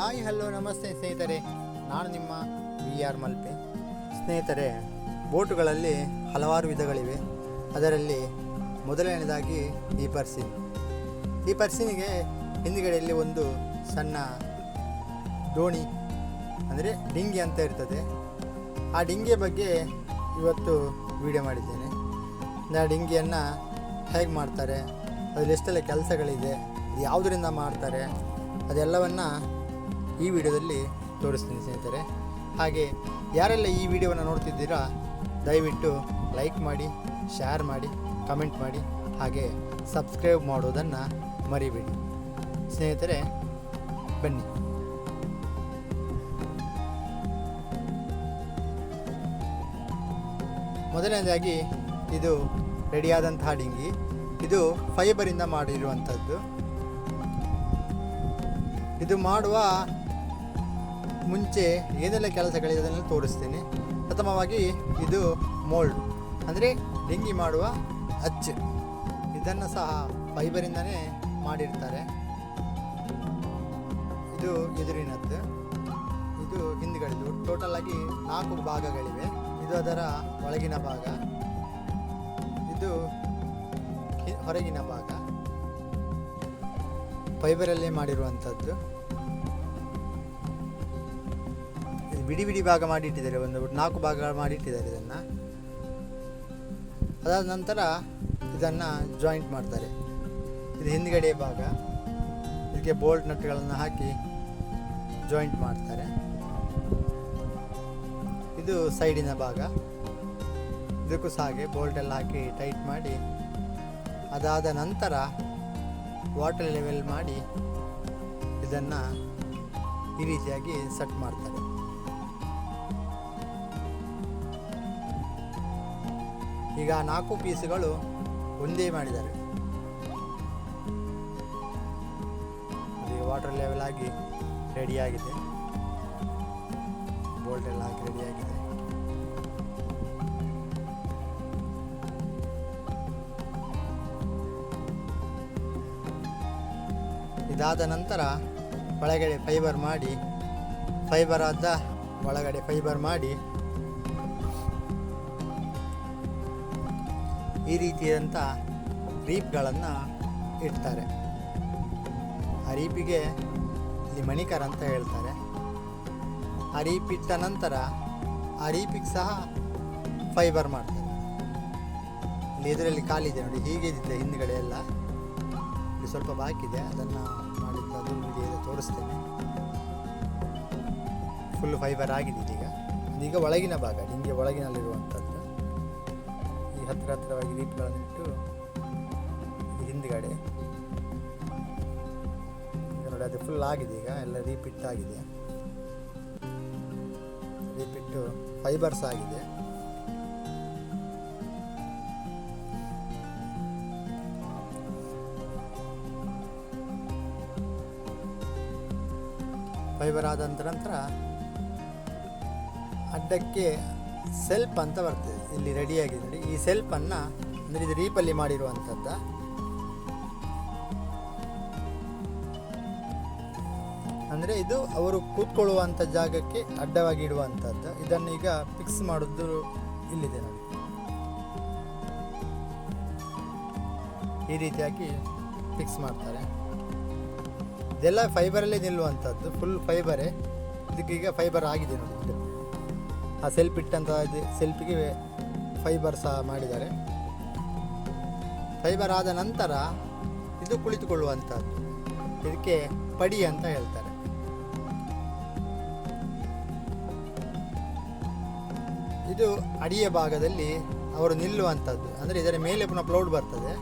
Hi, hello, ನಮಸ್ತೆ ಸ್ನೇಹಿತರೆ. ನಾನು ನಿಮ್ಮ ವಿ ಆರ್ ಮಲ್ಪೆ. ಸ್ನೇಹಿತರೆ, ಬೋಟುಗಳಲ್ಲಿ ಹಲವಾರು ವಿಧಗಳಿವೆ. ಅದರಲ್ಲಿ ಮೊದಲನೇದಾಗಿ ಈ ಪರ್ಸಿನ್. ಈ ಪರ್ಸಿನಿಗೆ ಹಿಂದುಗಡೆಯಲ್ಲಿ ಒಂದು ಸಣ್ಣ ದೋಣಿ, ಅಂದರೆ ಡಿಂಗಿ ಅಂತ ಇರ್ತದೆ. ಆ ಡಿಂಗಿಯ ಬಗ್ಗೆ ಇವತ್ತು ವಿಡಿಯೋ ಮಾಡಿದ್ದೇನೆ. ಆ ಡಿಂಗಿಯನ್ನು ಹೇಗೆ ಮಾಡ್ತಾರೆ, ಅದರಲ್ಲಿ ಎಷ್ಟೆಲ್ಲ ಕೆಲಸಗಳಿದೆ ಯಾವುದರಿಂದ ಮಾಡ್ತಾರೆ, ಅದೆಲ್ಲವನ್ನು ಈ ವಿಡಿಯೋದಲ್ಲಿ ತೋರಿಸ್ತೀನಿ ಸ್ನೇಹಿತರೆ. ಹಾಗೆ ಯಾರೆಲ್ಲ ಈ ವಿಡಿಯೋವನ್ನು ನೋಡ್ತಿದ್ದೀರಾ, ದಯವಿಟ್ಟು ಲೈಕ್ ಮಾಡಿ, ಶೇರ್ ಮಾಡಿ, ಕಮೆಂಟ್ ಮಾಡಿ, ಹಾಗೆ ಸಬ್ಸ್ಕ್ರೈಬ್ ಮಾಡೋದನ್ನು ಮರಿಬೇಡಿ. ಸ್ನೇಹಿತರೆ, ಬನ್ನಿ. ಮೊದಲನೇದಾಗಿ ಇದು ರೆಡಿಯಾದಂತಹ ಡಿಂಗಿ. ಇದು ಫೈಬರಿಂದ ಮಾಡಿರುವಂಥದ್ದು ಇದು ಮಾಡುವ ಮುಂಚೆ ಏನೆಲ್ಲ ಕೆಲಸಗಳಿದೆ ಅದನ್ನು ತೋರಿಸ್ತೀನಿ. ಪ್ರಥಮವಾಗಿ ಇದು ಮೋಲ್ಡ್, ಅಂದರೆ ಡೆಂಗಿ ಮಾಡುವ ಅಚ್ಚು. ಇದನ್ನು ಸಹ ಫೈಬರಿಂದನೇ ಮಾಡಿರ್ತಾರೆ. ಇದು ಎದುರಿನದ್ದು. ಇದು ಹಿಂದ್ಗಡೆದು. ಟೋಟಲ್ ಆಗಿ ನಾಲ್ಕು ಭಾಗಗಳಿವೆ. ಇದು ಅದರ ಒಳಗಿನ ಭಾಗ. ಇದು ಹೊರಗಿನ ಭಾಗ. ಫೈಬರಲ್ಲೇ ಮಾಡಿರುವಂಥದ್ದು. ಬಿಡಿ ಬಿಡಿ ಭಾಗ ಮಾಡಿಟ್ಟಿದ್ದಾರೆ, ಒಂದು ನಾಲ್ಕು ಭಾಗ ಮಾಡಿಟ್ಟಿದ್ದಾರೆ ಇದನ್ನು. ಅದಾದ ನಂತರ ಇದನ್ನು ಜಾಯಿಂಟ್ ಮಾಡ್ತಾರೆ. ಇದು ಹಿಂದ್ಗಡೆ ಭಾಗ. ಇದಕ್ಕೆ ಬೋಲ್ಟ್ ನಟ್ಗಳನ್ನು ಹಾಕಿ ಜಾಯಿಂಟ್ ಮಾಡ್ತಾರೆ. ಇದು ಸೈಡಿನ ಭಾಗ. ಇದಕ್ಕೂ ಸಹ ಹಾಗೆ ಬೋಲ್ಟ್ ಎಲ್ಲ ಹಾಕಿ ಟೈಟ್ ಮಾಡಿ, ಅದಾದ ನಂತರ ವಾಟರ್ ಲೆವೆಲ್ ಮಾಡಿ ಇದನ್ನು ಈ ರೀತಿಯಾಗಿ ಸೆಟ್ ಮಾಡ್ತಾರೆ. ಈಗ ನಾಲ್ಕು ಪೀಸ್ಗಳು ಒಂದೇ ಮಾಡಿದ್ದಾರೆ. ವಾಟರ್ ಲೆವೆಲ್ ಆಗಿ ರೆಡಿಯಾಗಿದೆ ಬೋಲ್ಟ್ ಎಲ್ಲ ಹಾಕಿ ರೆಡಿಯಾಗಿದೆ ಇದಾದ ನಂತರ ಒಳಗಡೆ ಫೈಬರ್ ಮಾಡಿ ಫೈಬರ್ ಆದ ಒಳಗಡೆ ಫೈಬರ್ ಮಾಡಿ ಈ ರೀತಿಯಾದಂಥ ರೀಪ್ಗಳನ್ನು ಇಡ್ತಾರೆ. ಆ ರೀಪಿಗೆ ಇಲ್ಲಿ ಮಣಿಕರ್ ಅಂತ ಹೇಳ್ತಾರೆ. ಆ ರೀಪ್ ಇಟ್ಟ ನಂತರ ಆ ರೀಪಿಗೆ ಸಹ ಫೈಬರ್ ಮಾಡ್ತಾರೆ. ಇಲ್ಲಿ ಇದರಲ್ಲಿ ಕಾಲಿದೆ ನೋಡಿ, ಹೀಗೆ ಇದ್ದಿದ್ದೆ ಹಿಂದ್ಗಡೆ ಎಲ್ಲ. ಇಲ್ಲಿ ಸ್ವಲ್ಪ ಬಾಕಿದೆ ಅದನ್ನು ಮಾಡಿದ್ದು ಅದು ವಿಡಿಯೋ ತೋರಿಸ್ತೇನೆ. ಫುಲ್ ಫೈಬರ್ ಆಗಿದೆ ಇದೀಗ. ಈಗ ಒಳಗಿನ ಭಾಗ, ನಿಮಗೆ ಒಳಗಿನಲ್ಲಿರುವಂಥದ್ದು. ಈ ಹತ್ತಿರ ಹತ್ತಿರವಾಗಿ ದೀಪಗಳನ್ನು ಇಟ್ಟು ಇದು ಹಿಂದ್ಗಡೆ. ನೋಡಿ, ಅದು ಫುಲ್ ಆಗಿದೆ ಈಗ, ಎಲ್ಲ ರೀಪಿಟ್ ಆಗಿದೆ ರೀಪಿಟ್ಟು ಫೈಬರ್ಸ್ ಆಗಿದೆ. ಫೈಬರ್ ಆದ ನಂತರ ಅಡ್ಡಕ್ಕೆ ಸೆಲ್ಪ್ ಅಂತ ಬರ್ತದೆ, ಇಲ್ಲಿ ರೆಡಿಯಾಗಿದೆ ನೋಡಿ, ಈ ಸೆಲ್ಫನ್ನು ಅಂದರೆ ಇದು ರೀಪಲ್ಲಿ ಮಾಡಿರುವಂಥದ್ದು. ಅಂದರೆ ಇದು ಅವರು ಕೂತ್ಕೊಳ್ಳುವಂಥ ಜಾಗಕ್ಕೆ ಅಡ್ಡವಾಗಿ ಇಡುವಂಥದ್ದು. ಇದನ್ನು ಈಗ ಫಿಕ್ಸ್ ಮಾಡೋದು ಇಲ್ಲಿದೆ ನೋಡಿ. ಈ ರೀತಿಯಾಗಿ ಫಿಕ್ಸ್ ಮಾಡ್ತಾರೆ. ಇದೆಲ್ಲ ಫೈಬರಲ್ಲೇ ನಿಲ್ಲುವಂಥದ್ದು ಫುಲ್ ಫೈಬರೇ ಇದಕ್ಕೀಗ ಫೈಬರ್ ಆಗಿದೆ ನೋಡಿ. ಆ ಸೆಲ್ಫ್ ಇಟ್ಟಂತಹ ಇದು ಸೆಲ್ಫಿಗೆ ಫೈಬರ್ ಸಹ ಮಾಡಿದ್ದಾರೆ. ಫೈಬರ್ ಆದ ನಂತರ ಇದು ಕುಳಿತುಕೊಳ್ಳುವಂಥದ್ದು ಇದಕ್ಕೆ ಪಡಿ ಅಂತ ಹೇಳ್ತಾರೆ. ಇದು ಅಡಿಯ ಭಾಗದಲ್ಲಿ ಅವರು ನಿಲ್ಲುವಂಥದ್ದು ಅಂದರೆ ಇದರ ಮೇಲೆ ಪುನಃ ಪ್ಲೌಡ್ ಬರ್ತದೆ.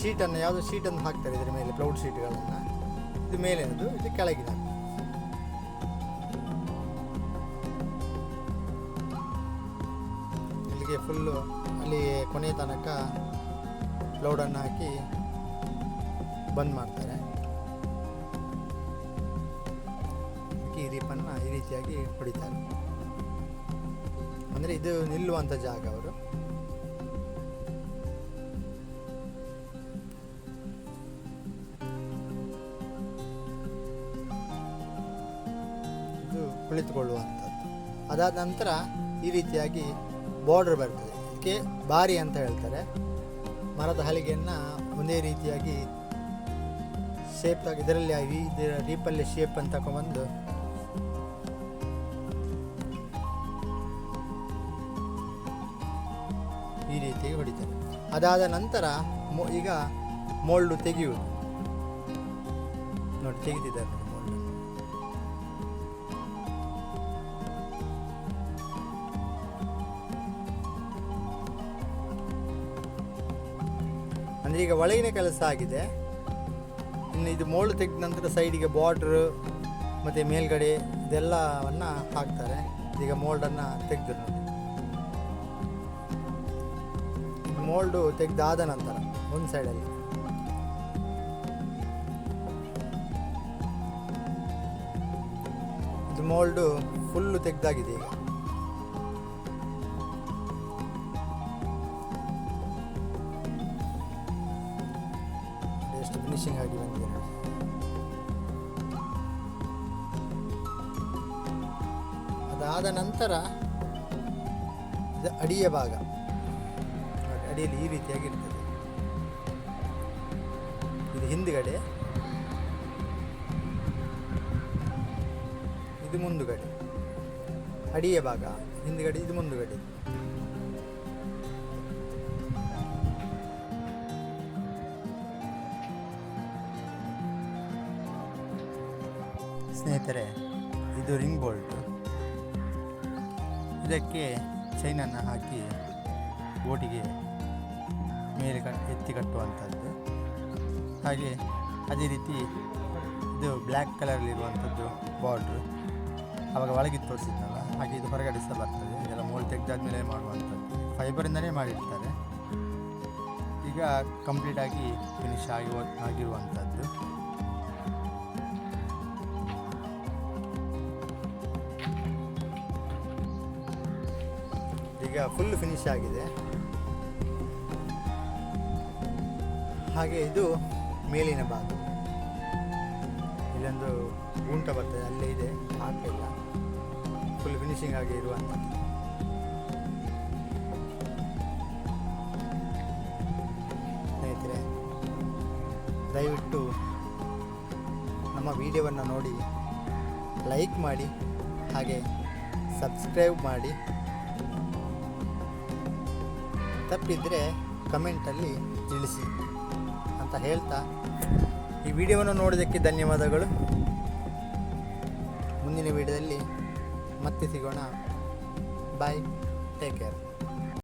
ಶೀಟನ್ನು ಯಾವುದೋ ಶೀಟನ್ನು ಹಾಕ್ತಾರೆ ಇದರ ಮೇಲೆ ಪ್ಲೌಡ್ ಶೀಟ್ಗಳನ್ನು ಇದು ಮೇಲಿನದು, ಇದು ಕೆಳಗಿನದು. ಫುಲ್ಲು ಅಲ್ಲಿ ಕೊನೆ ತನಕ ಲೋಡನ್ನು ಹಾಕಿ ಬಂದ್ ಮಾಡ್ತಾರೆ. ಈ ರೀಪನ್ನು ಈ ರೀತಿಯಾಗಿ ಹೊಡಿತಾರೆ. ಅಂದರೆ ಇದು ನಿಲ್ಲುವಂಥ ಜಾಗ ಅವರು. ಕುಳಿತುಕೊಳ್ಳುವಂಥದ್ದು. ಅದಾದ ನಂತರ ಈ ರೀತಿಯಾಗಿ ಬಾರ್ಡರ್ ಬರ್ತದೆ. ಅದಕ್ಕೆ ಬಾರಿ ಅಂತ ಹೇಳ್ತಾರೆ. ಮರದ ಹಲಿಗೆಯನ್ನು ಒಂದೇ ರೀತಿಯಾಗಿ ಶೇಪ್ ಇದರಲ್ಲಿ ಇದರ ರೀಪಲ್ಲಿ ಶೇಪ್ ಅಂತ ತಗೊಂಬಂದು ಈ ರೀತಿಯಾಗಿ ಹೊಡಿತಾರೆ. ಅದಾದ ನಂತರ ಈಗ ಮೋಲ್ಡು ತೆಗೆಯುವುದು. ನೋಡಿ ತೆಗೆದಿದ್ದಾರೆ. ಈಗ ಒಳಗಿನ ಕೆಲಸ ಆಗಿದೆ. ಇನ್ನು ಇದು ಮೋಲ್ಡ್ ತೆಗೆದ ನಂತರ ಸೈಡಿಗೆ ಬಾರ್ಡ್ರ್ ಮತ್ತು ಮೇಲ್ಗಡೆ ಇದೆಲ್ಲವನ್ನು ಹಾಕ್ತಾರೆ. ಈಗ ಮೋಲ್ಡನ್ನು ತೆಗೆದು ಮೋಲ್ಡು ತೆಗೆದಾದ ನಂತರ ಒಂದು ಸೈಡಲ್ಲಿ ಇದು ಮೋಲ್ಡು ಫುಲ್ಲು ತೆಗೆದಾಗಿದೆ ಈಗ. ಫಿನಿಶಿಂಗ್ ಆಗಿ ಬಂದಿದೆ. ಅದಾದ ನಂತರ ಇದು ಅಡಿಯ ಭಾಗ. ಅಡಿಯಲ್ಲಿ ಈ ರೀತಿಯಾಗಿರ್ತದೆ. ಇದು ಹಿಂದುಗಡೆ. ಇದು ಮುಂದುಗಡೆ. ಅಡಿಯ ಭಾಗ. ಹಿಂದುಗಡೆ, ಇದು ಮುಂದುಗಡೆ. ಸ್ನೇಹಿತರೆ ಇದು ರಿಂಗ್ ಬೋಲ್ಟ್. ಇದಕ್ಕೆ ಚೈನನ್ನು ಹಾಕಿ ಬೋಟಿಗೆ ಮೇಲೆ ಕಟ್, ಎತ್ತಿ ಕಟ್ಟುವಂಥದ್ದು. ಹಾಗೆ ಅದೇ ರೀತಿ ಇದು ಬ್ಲ್ಯಾಕ್ ಕಲರಲ್ಲಿರುವಂಥದ್ದು ಬಾರ್ಡ್ರು ಅವಾಗ ಒಳಗೆ ತೋರಿಸಿದ್ನಲ್ಲ, ಹಾಗೆ ಇದು ಹೊರಗಡೆ ಸಹ ಬರ್ತದೆ. ಇದೆಲ್ಲ ಮೋಲ್ ತೆಗೆದಾದ್ಮೇಲೆ ಮಾಡುವಂಥದ್ದು. ಫೈಬರಿಂದಲೇ ಮಾಡಿರ್ತಾರೆ. ಈಗ ಕಂಪ್ಲೀಟಾಗಿ ಫಿನಿಶ್ ಆಗಿ, ಆಗಿರುವಂಥದ್ದು. ಫುಲ್ ಫಿನಿಶ್ ಆಗಿದೆ. ಹಾಗೆ ಇದು ಮೇಲಿನ ಭಾಗ. ಇಲ್ಲೊಂದು ಗುಂಟ ಬರ್ತದೆ, ಅಲ್ಲೇ ಇದೆ ಹಾಕಿಲ್ಲ ಫುಲ್ ಫಿನಿಶಿಂಗ್ ಆಗಿ ಇರುವಂಥ ಸ್ನೇಹಿತರೆ, ದಯವಿಟ್ಟು ನಮ್ಮ ವಿಡಿಯೋವನ್ನು ನೋಡಿ ಲೈಕ್ ಮಾಡಿ, ಹಾಗೆ ಸಬ್ಸ್ಕ್ರೈಬ್ ಮಾಡಿ. ತಪ್ಪಿದರೆ ಕಮೆಂಟಲ್ಲಿ ತಿಳಿಸಿ ಅಂತ ಹೇಳ್ತಾ ಈ ವಿಡಿಯೋವನ್ನು ನೋಡೋದಕ್ಕೆ ಧನ್ಯವಾದಗಳು. ಮುಂದಿನ ವಿಡಿಯೋದಲ್ಲಿ ಮತ್ತೆ ಸಿಗೋಣ. Bye take care